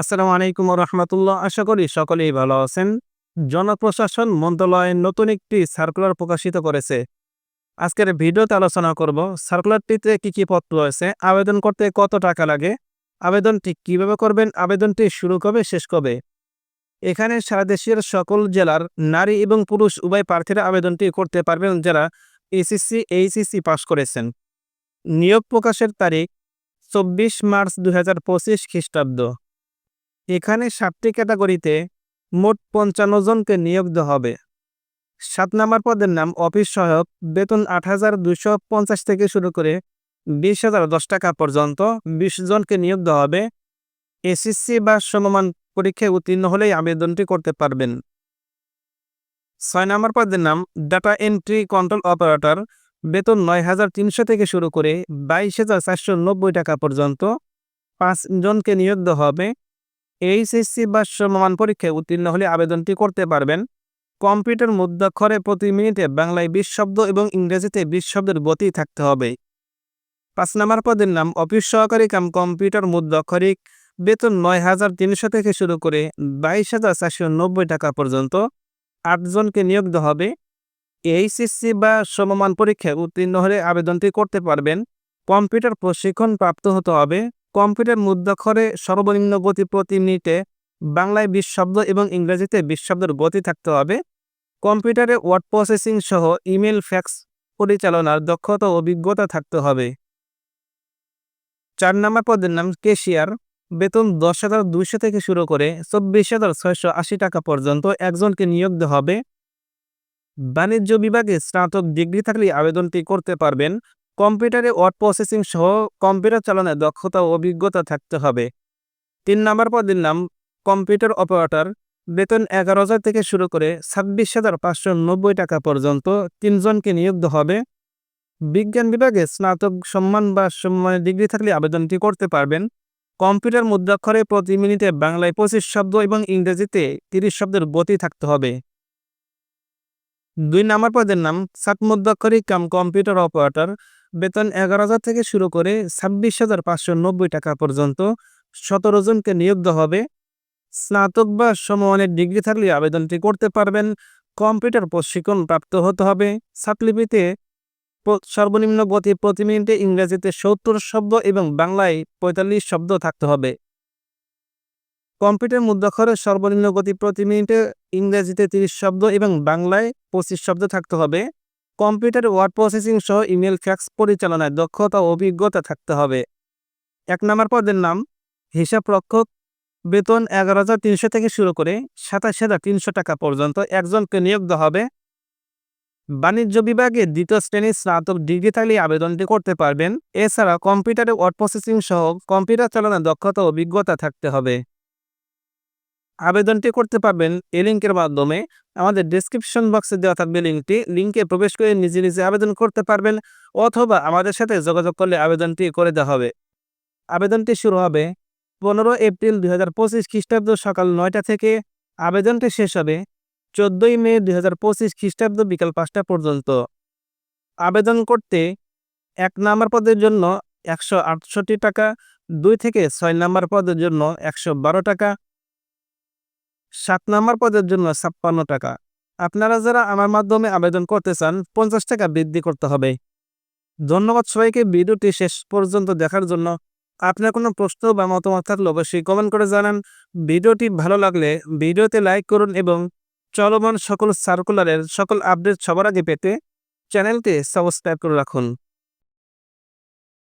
আসসালামু আলাইকুম রহমতুল্লাহ। আশা করি সকলেই ভালো আছেন। জনপ্রশাসন মন্ত্রণালয় নতুন একটি সার্কুলার প্রকাশিত করেছে। আজকের ভিডিওতে আলোচনা করব সার্কুলারটিতে কি কি পত্র রয়েছে, আবেদন করতে কত টাকা লাগে, আবেদনটি কীভাবে করবেন, আবেদনটি শুরু কবে, শেষ কবে? এখানে সারা দেশের সকল জেলার নারী এবং পুরুষ উভয় প্রার্থীরা আবেদনটি করতে পারবেন যারা এসএসসি, এইচএসসি পাশ করেছেন। নিয়োগ প্রকাশের তারিখ চব্বিশ মার্চ দু হাজার পঁচিশ খ্রিস্টাব্দ। এখানে সাতটি ক্যাটাগরিতে মোট পঞ্চান্ন জনকে নিয়োগ দেওয়া হবে। সাত নম্বর পদের নাম অফিস সহায়ক, বেতন আট হাজার দুশো পঞ্চাশ থেকে শুরু করে বিশ হাজার দশ টাকা পর্যন্ত বিশ জনকে নিয়োগ দেওয়া হবে। এসএসসি বা সমমান পরীক্ষায় উত্তীর্ণ হলেই আবেদনটি করতে পারবেন। ছয় নম্বর পদের নাম ডাটা এন্ট্রি কন্ট্রোল অপারেটর, বেতন নয় হাজার তিনশো থেকে শুরু করে বাইশ হাজার চারশো নব্বই টাকা পর্যন্ত পাঁচ জনকে নিয়োগ দেওয়া হবে। এইচএসসি বা সমমান পরীক্ষায় উত্তীর্ণ হলে আবেদনটি করতে পারবেন। কম্পিউটার মুদ্রাক্ষরে প্রতি মিনিটে বাংলায় বিশ শব্দ এবং ইংরেজিতে বিশ শব্দের গতি থাকতে হবে। পাঁচ নম্বর পদের নাম, অফিস সহকারী কাম, কম্পিউটার মুদ্রাক্ষরিক বেতন নয় হাজার তিনশো থেকে শুরু করে বাইশ হাজার চারশো নব্বই টাকা পর্যন্ত। আটজনকে নিয়োগ দেওয়া হবে। এইচএসসি বা সমমান পরীক্ষায় উত্তীর্ণ হলে আবেদনটি করতে পারবেন। কম্পিউটার প্রশিক্ষণ প্রাপ্ত হতে হবে। কম্পিউটার মুদ্রাক্ষরে সর্বনিম্ন গতি প্রতি মিনিটে বাংলায় বিশ শব্দ এবং ইংরেজিতে বিশ শব্দের গতি থাকতে হবে। কম্পিউটারে ওয়ার্ড প্রসেসিং সহ ইমেল, ফ্যাক্স পরিচালনার দক্ষতা অভিজ্ঞতা থাকতে হবে। চার নম্বর পদের নাম কেশিয়ার বেতন দশ হাজার দুইশো থেকে শুরু করে চব্বিশ হাজার ছয়শো আশি টাকা পর্যন্ত একজনকে নিয়োগ দেওয়া হবে। বাণিজ্য বিভাগে স্নাতক ডিগ্রি থাকলে আবেদনটি করতে পারবেন। কম্পিউটারে ওয়ার্ড প্রসেসিং সহ কম্পিউটার চালানোর দক্ষতা ও অভিজ্ঞতা থাকতে হবে। তিন নম্বর পদের নাম, কম্পিউটার অপারেটর। বেতন এগারো হাজার থেকে শুরু করে ছাব্বিশ হাজার পাঁচশো নব্বই টাকা পর্যন্ত তিনজনকে নিয়োগ হবে। বিজ্ঞান বিভাগে স্নাতক সম্মান বা সম্মানের ডিগ্রি থাকলে আবেদনটি করতে পারবেন। কম্পিউটার মুদ্রাক্ষরে প্রতি মিনিটে বাংলায় পঁচিশ শব্দ এবং ইংরেজিতে তিরিশ শব্দের গতি থাকতে হবে। দুই নম্বর পদের নাম সাত মুদ্রাক্ষরিক কাম কম্পিউটার অপারেটর। বেতন এগারো হাজার থেকে শুরু করে ছাব্বিশ হাজার পাঁচশো নব্বই টাকা পর্যন্ত সতেরো জনকে নিয়োগ হবে। স্নাতক বা সমমানের ডিগ্রি থাকলে আবেদনটি করতে পারবেন। কম্পিউটার প্রশিক্ষণ প্রাপ্ত হতে হবে। সাতলিপিতে সর্বনিম্ন গতি প্রতি মিনিটে ইংরেজিতে সত্তর শব্দ এবং বাংলায় পঁয়তাল্লিশ শব্দ থাকতে হবে। কম্পিউটার মুদ্রাক্ষরের সর্বনিম্ন গতি প্রতি মিনিটে ইংরেজিতে তিরিশ শব্দ এবং বাংলায় পঁচিশ শব্দ থাকতে হবে। কম্পিউটার ওয়ার্ড প্রসেসিং সহ ইমেল, ফ্যাক্স পরিচালনায় দক্ষতা অভিজ্ঞতা থাকতে হবে। এক নম্বর পদের নাম, হিসাব রক্ষক, বেতন এগারো হাজার তিনশো থেকে শুরু করে সাতাশ হাজার তিনশো টাকা পর্যন্ত একজনকে নিয়োগ দেওয়া হবে। বাণিজ্য বিভাগে দ্বিতীয় শ্রেণির স্নাতক ডিগ্রি থাকলে আবেদনটি করতে পারবেন। এছাড়া কম্পিউটারে ওয়ার্ড প্রসেসিং সহ কম্পিউটার চালানোর দক্ষতা অভিজ্ঞতা থাকতে হবে। আবেদনটি করতে পারবেন এই লিঙ্কের মাধ্যমে। আমাদের ডিসক্রিপশন বক্সে দেওয়া থাকবে লিঙ্কটি। লিঙ্কে প্রবেশ করে নিজে নিজে আবেদন করতে পারবেন অথবা আমাদের সাথে যোগাযোগ করলে আবেদনটি করে দেওয়া হবে। আবেদনটি শুরু হবে পনেরো এপ্রিল দুই হাজার পঁচিশ খ্রিস্টাব্দ সকাল নয়টা থেকে। আবেদনটি শেষ হবে চোদ্দোই মে দুই হাজার পঁচিশ খ্রিস্টাব্দ বিকাল পাঁচটা পর্যন্ত। আবেদন করতে এক নম্বর পদের জন্য একশো আটষট্টি টাকা, দুই থেকে ছয় নম্বর পদের জন্য একশো বারো টাকা সাত নম্বর পদের জন্য ছাপ্পান্ন টাকা। আপনারা যারা আমার মাধ্যমে আবেদন করতে চান, পঞ্চাশ টাকা বৃদ্ধি করতে হবে। ধন্যবাদ সবাইকে, ভিডিওটি শেষ পর্যন্ত দেখার জন্য। আপনার কোনো প্রশ্ন বা মতামত থাকলে অবশ্যই কমেন্ট করে জানান। ভিডিওটি ভালো লাগলে ভিডিওতে লাইক করুন এবং চলমান সকল সার্কুলারের সকল আপডেট সবার আগে পেতে চ্যানেলটি সাবস্ক্রাইব করে রাখুন।